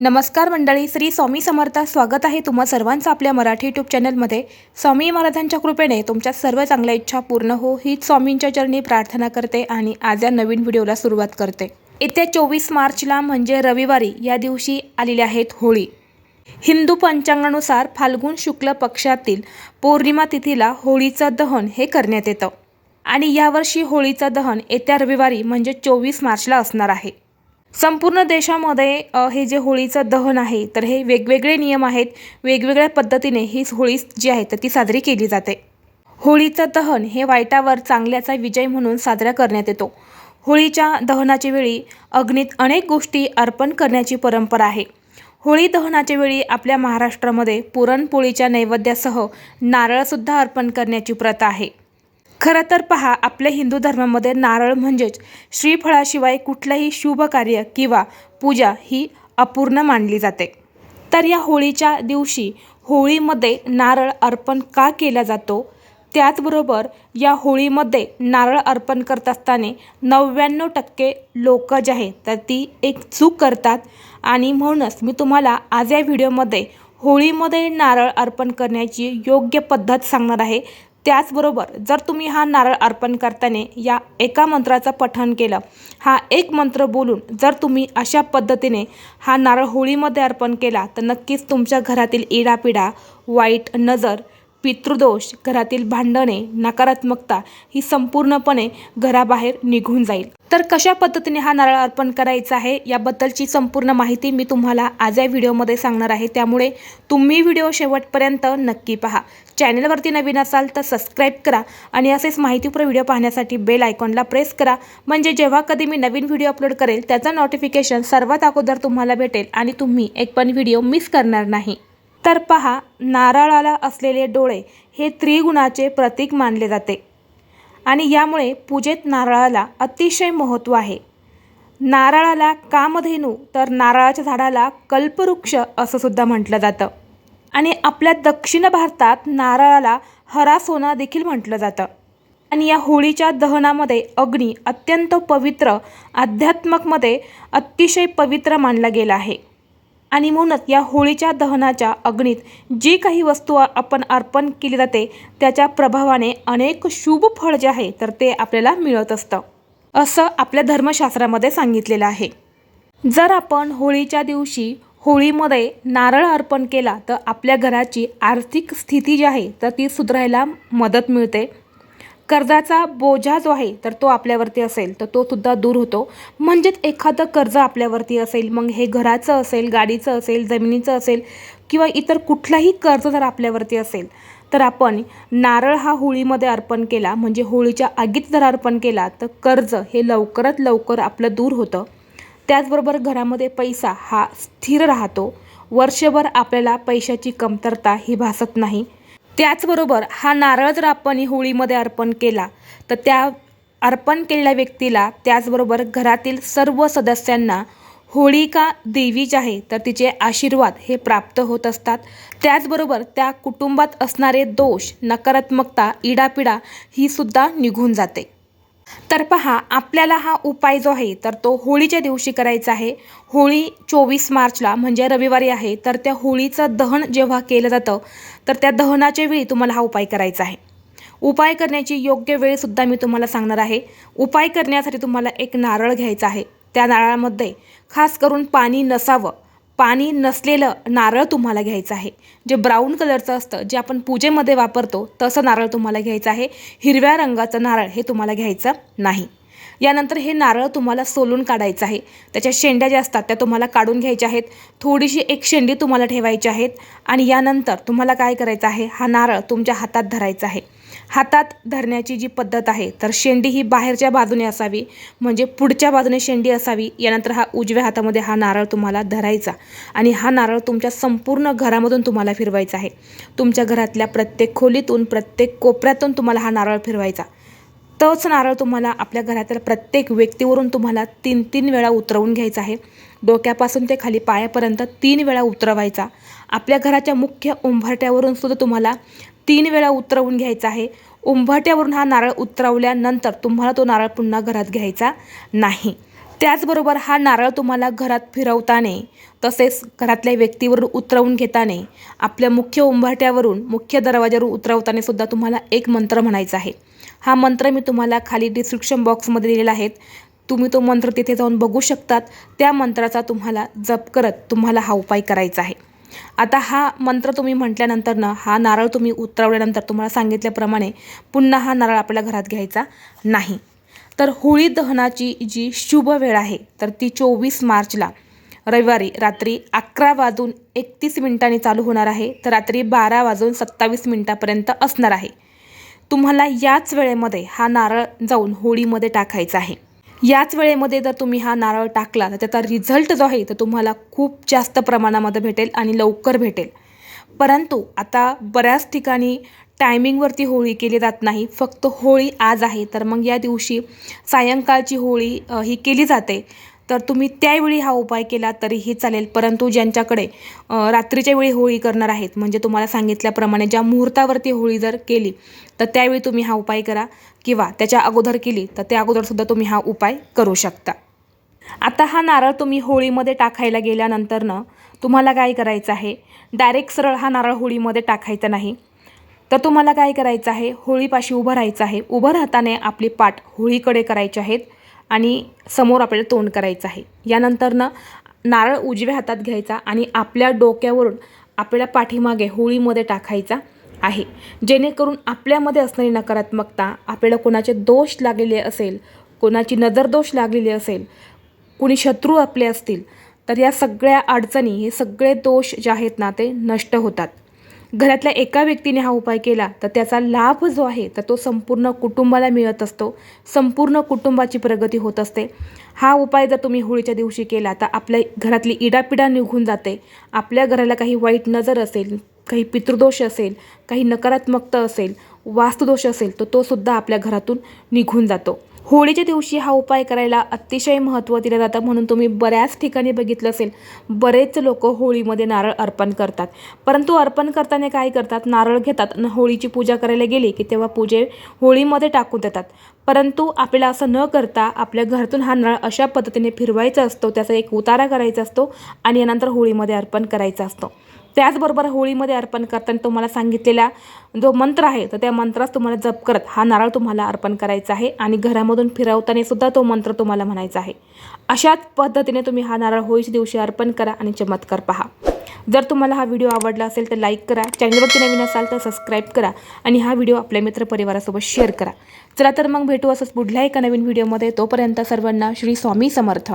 नमस्कार मंडळी श्री स्वामी समर्थ. स्वागत आहे तुम्हा सर्वांचं आपल्या मराठी यूट्यूब चॅनलमध्ये. स्वामी महाराजांच्या कृपेने तुमच्या सर्व चांगल्या इच्छा पूर्ण हो हीच स्वामींच्या चरणी प्रार्थना करते आणि आज या नवीन व्हिडिओला सुरुवात करते. येत्या चोवीस मार्चला म्हणजे रविवारी या दिवशी आलेल्या आहेत होळी. हिंदू पंचांगानुसार फाल्गुन शुक्ल पक्षातील पौर्णिमा तिथीला होळीचं दहन हे करण्यात येतं. आणि यावर्षी होळीचं दहन येत्या रविवारी म्हणजे चोवीस मार्चला असणार आहे. संपूर्ण देशामध्ये हे जे होळीचं दहन आहे तर हे वेगवेगळे नियम आहेत वेगवेगळ्या पद्धतीने ही होळी जी आहे तर ती साजरी केली जाते. होळीचं दहन हे वाईटावर चांगल्याचा विजय म्हणून साजरा करण्यात येतो. होळीच्या दहनाच्या वेळी अग्नीत अनेक गोष्टी अर्पण करण्याची परंपरा आहे. होळी दहनाच्या वेळी आपल्या महाराष्ट्रामध्ये पुरणपोळीच्या नैवेद्यासह नारळसुद्धा अर्पण करण्याची प्रथा आहे. खरं तर पहा आपल्या हिंदू धर्मामध्ये नारळ म्हणजेच श्रीफळाशिवाय कुठलंही शुभ कार्य किंवा पूजा ही अपूर्ण मानली जाते. तर या होळीच्या दिवशी होळीमध्ये नारळ अर्पण का केला जातो? त्याचबरोबर या होळीमध्ये नारळ अर्पण करत असताना नव्याण्णव टक्के लोक जे आहेत तर ती एक चूक करतात. आणि म्हणूनच मी तुम्हाला आज या व्हिडिओमध्ये होळीमध्ये नारळ अर्पण करण्याची योग्य पद्धत सांगणार आहे. त्याचबरोबर जर तुम्ही हा नारळ अर्पण करताना या एका मंत्राचं पठण केलं हा एक मंत्र बोलून जर तुम्ही अशा पद्धतीने हा नारळ होळीमध्ये अर्पण केला तर नक्कीच तुमच्या घरातील इडापिडा वाईट नजर पितृदोष घरातील भांडणे नकारात्मकता ही संपूर्णपणे घराबाहेर निघून जाईल. तर कशा पद्धतीने हा नारळ अर्पण करायचा आहे याबद्दलची संपूर्ण माहिती मी तुम्हाला आज या व्हिडिओमध्ये सांगणार आहे. त्यामुळे तुम्ही व्हिडिओ शेवटपर्यंत नक्की पहा. चॅनलवरती नवीन असाल तर सबस्क्राईब करा आणि असेच माहितीपूर्ण व्हिडिओ पाहण्यासाठी बेल आयकॉनला प्रेस करा. म्हणजे जेव्हा कधी मी नवीन व्हिडिओ अपलोड करेल त्याचं नोटिफिकेशन सर्वात अगोदर तुम्हाला भेटेल आणि तुम्ही एक पण व्हिडिओ मिस करणार नाही. तर पहा नारळाला असलेले डोळे हे त्रिगुणाचे प्रतीक मानले जाते. आणि यामुळे पूजेत नारळाला अतिशय महत्त्व आहे. नारळाला कामधेनू तर नारळाच्या झाडाला कल्पवृक्ष असं सुद्धा म्हटलं जातं. आणि आपल्या दक्षिण भारतात नारळाला हरा सोना देखील म्हटलं जातं. आणि या होळीच्या दहनामध्ये अग्नी अत्यंत पवित्र अध्यात्मकमध्ये अतिशय पवित्र मानला गेला आहे. आणि म्हणूनच या होळीच्या दहनाच्या अग्नीत जी काही वस्तू आपण अर्पण केली जाते त्याच्या प्रभावाने अनेक शुभ फळ जे आहे तर ते आपल्याला मिळत असतं. असं आपल्या धर्मशास्त्रामध्ये सांगितलेलं आहे. जर आपण होळीच्या दिवशी होळीमध्ये नारळ अर्पण केला तर आपल्या घराची आर्थिक स्थिती जी आहे तर ती सुधारायला मदत मिळते. कर्जाचा बोजा जो आहे तर तो आपल्यावरती असेल तर तो सुद्धा दूर होतो. म्हणजेच एखादं कर्ज आपल्यावरती असेल मग हे घराचं असेल गाडीचं असेल जमिनीचं असेल किंवा इतर कुठलाही कर्ज जर आपल्यावरती असेल तर आपण नारळ हा होळीमध्ये अर्पण केला म्हणजे होळीच्या आगीत जर अर्पण केला तर कर्ज हे लवकरात लवकर आपलं दूर होतं. त्याचबरोबर घरामध्ये पैसा हा स्थिर राहतो. वर्षभर आपल्याला पैशाची कमतरता ही भासत नाही. त्याचबरोबर हा नारळ जर आपण होळीमध्ये अर्पण केला तर त्या अर्पण केलेल्या व्यक्तीला त्याचबरोबर घरातील सर्व सदस्यांना होळिका देवी जी आहे तर तिचे आशीर्वाद हे प्राप्त होत असतात. त्याचबरोबर त्या कुटुंबात असणारे दोष नकारात्मकता इडापिडा ही सुद्धा निघून जाते. तर पहा आपल्याला हा उपाय जो आहे तर तो होळीच्या दिवशी करायचा आहे. होळी चोवीस मार्चला म्हणजे रविवारी आहे तर त्या होळीचं दहन जेव्हा केलं जातं तर त्या दहनाच्या वेळी तुम्हाला हा उपाय करायचा आहे. उपाय करण्याची योग्य वेळसुद्धा मी तुम्हाला सांगणार आहे. उपाय करण्यासाठी तुम्हाला एक नारळ घ्यायचा आहे. त्या नारळामध्ये खास करून पाणी नसावं. पाणी नसलेलं नारळ तुम्हाला घ्यायचं आहे. जे ब्राऊन कलरचं असतं जे आपण पूजेमध्ये वापरतो तसं नारळ तुम्हाला घ्यायचं आहे. हिरव्या रंगाचं नारळ हे तुम्हाला घ्यायचं नाही. यानंतर हे नारळ तुम्हाला सोलून काढायचं आहे. त्याच्या शेंड्या ज्या असतात त्या तुम्हाला काढून घ्यायच्या आहेत. थोडीशी एक शेंडी तुम्हाला ठेवायची आहेत. आणि यानंतर तुम्हाला काय करायचं आहे? हा नारळ तुमच्या हातात धरायचा आहे. हातात धरण्याची जी पद्धत आहे तर शेंडी ही बाहेरच्या बाजूने असावी म्हणजे पुढच्या बाजूने शेंडी असावी यानंतर हा उजव्या हातामध्ये हा नारळ तुम्हाला धरायचा. आणि हा नारळ तुमच्या संपूर्ण घरामधून तुम्हाला फिरवायचा आहे. तुमच्या घरातल्या प्रत्येक खोलीतून प्रत्येक कोपऱ्यातून तुम्हाला हा नारळ फिरवायचा. तोच नारळ तुम्हाला आपल्या घरातील प्रत्येक व्यक्तीवरून तुम्हाला तीन तीन वेळा उतरवून घ्यायचा आहे. डोक्यापासून ते खाली पायापर्यंत तीन वेळा उतरवायचा. आपल्या घराच्या मुख्य उंबरट्यावरून सुद्धा तुम्हाला तीन वेळा उतरवून घ्यायचा आहे. उंभाट्यावरून हा नारळ उतरवल्यानंतर तुम्हाला तो नारळ पुन्हा घरात घ्यायचा नाही. त्याचबरोबर हा नारळ तुम्हाला घरात फिरवताना तसेच घरातल्या व्यक्तीवरून उतरवून घेताना आपल्या मुख्य उंभाट्यावरून मुख्य दरवाजावरून उतरवताना सुद्धा तुम्हाला एक मंत्र म्हणायचा आहे. हा मंत्र मी तुम्हाला खाली डिस्क्रिप्शन बॉक्समध्ये दिलेला आहे. तुम्ही तो मंत्र तिथे जाऊन बघू शकतात. त्या मंत्राचा तुम्हाला जप करत तुम्हाला हा उपाय करायचा आहे. आता हा मंत्र तुम्ही म्हटल्यानंतर ना हा नारळ तुम्ही उतरवल्यानंतर तुम्हाला सांगितल्याप्रमाणे पुन्हा हा नारळ आपल्या घरात घ्यायचा नाही. तर होळी दहनाची जी शुभ वेळ आहे तर ती चोवीस मार्चला रविवारी रात्री अकरा वाजून एकतीस मिनिटांनी चालू होणार आहे तर रात्री बारा वाजून सत्तावीस मिनिटापर्यंत असणार आहे. तुम्हाला याच वेळेमध्ये हा नारळ जाऊन होळीमध्ये टाकायचा आहे. याच वेळेमध्ये जर तुम्ही हा नारळ टाकला तर त्याचा रिझल्ट जो आहे तो तुम्हाला खूप जास्त प्रमाणामध्ये भेटेल आणि लवकर भेटेल. परंतु आता बऱ्याच ठिकाणी टायमिंगवरती होळी केली जात नाही फक्त होळी आज आहे. तर मग या दिवशी सायंकाळची होळी ही केली जाते. तर तुम्ही त्यावेळी हा उपाय केला तरीही चालेल. परंतु ज्यांच्याकडे रात्रीच्या वेळी होळी करणार आहेत म्हणजे तुम्हाला सांगितल्याप्रमाणे ज्या मुहूर्तावरती होळी जर केली तर त्यावेळी तुम्ही हा उपाय करा किंवा त्याच्या अगोदर केली तर त्या अगोदरसुद्धा तुम्ही हा उपाय करू शकता. आता हा नारळ तुम्ही होळीमध्ये टाकायला गेल्यानंतरनं तुम्हाला काय करायचं आहे? डायरेक्ट सरळ हा नारळ होळीमध्ये टाकायचा नाही. तर तुम्हाला काय करायचं आहे? होळीपाशी उभं राहायचं आहे. उभं राहताना आपली पाठ होळीकडे करायची आहेत. आणि समोर आपल्याला तोंड करायचं आहे. यानंतरनं नारळ उजव्या हातात घ्यायचा आणि आपल्या डोक्यावरून आपल्या पाठीमागे होळीमध्ये टाकायचा आहे. जेणेकरून आपल्यामध्ये असणारी नकारात्मकता आपल्याला कोणाचे दोष लागलेले असेल कोणाची नजरदोष लागलेली असेल कुणी शत्रू आपले असतील तर या सगळ्या अडचणी हे सगळे दोष जे आहेत ना ते नष्ट होतात. घरातल्या एका व्यक्तीने हा उपाय केला तर त्याचा लाभ जो आहे तर तो संपूर्ण कुटुंबाला मिळत असतो. संपूर्ण कुटुंबाची प्रगती होत असते. हा उपाय जर तुम्ही होळीच्या दिवशी केला तर आपल्या घरातली इडापिडा निघून जाते. आपल्या घराला काही वाईट नजर असेल काही पितृदोष असेल काही नकारात्मकता असेल वास्तुदोष असेल तर तो सुद्धा आपल्या घरातून निघून जातो. होळीच्या दिवशी हा उपाय करायला अतिशय महत्त्व दिलं जातं म्हणून तुम्ही बऱ्याच ठिकाणी बघितलं असेल. बरेच लोक होळीमध्ये नारळ अर्पण करतात. परंतु अर्पण करताना काय करतात? नारळ घेतात. आणि होळीची पूजा करायला गेली की तेव्हा पूजे होळीमध्ये टाकून देतात. परंतु आपल्याला असं न करता आपल्या घरातून हा नारळ अशा पद्धतीने फिरवायचा असतो त्याचा एक उतारा करायचा असतो आणि यानंतर होळीमध्ये अर्पण करायचा असतो. त्याचबरोबर होळीमध्ये अर्पण करताना तुम्हाला सांगितलेला जो मंत्र आहे तर त्या मंत्रास तुम्हाला जप करत हा नारळ तुम्हाला अर्पण करायचा आहे आणि घरामधून फिरवताना सुद्धा तो मंत्र तुम्हाला म्हणायचा आहे. अशाच पद्धतीने तुम्ही हा नारळ होळीच्या दिवशी अर्पण करा आणि चमत्कार पहा. जर तुम्हाला हा व्हिडिओ आवडला असेल तर लाईक करा चॅनलवरती नवीन असाल तर सबस्क्राईब करा आणि हा व्हिडिओ आपल्या मित्रपरिवारासोबत शेअर करा. चला तर मग भेटू असंच पुढल्या एका नवीन व्हिडिओमध्ये. तोपर्यंत सर्वांना श्री स्वामी समर्थ.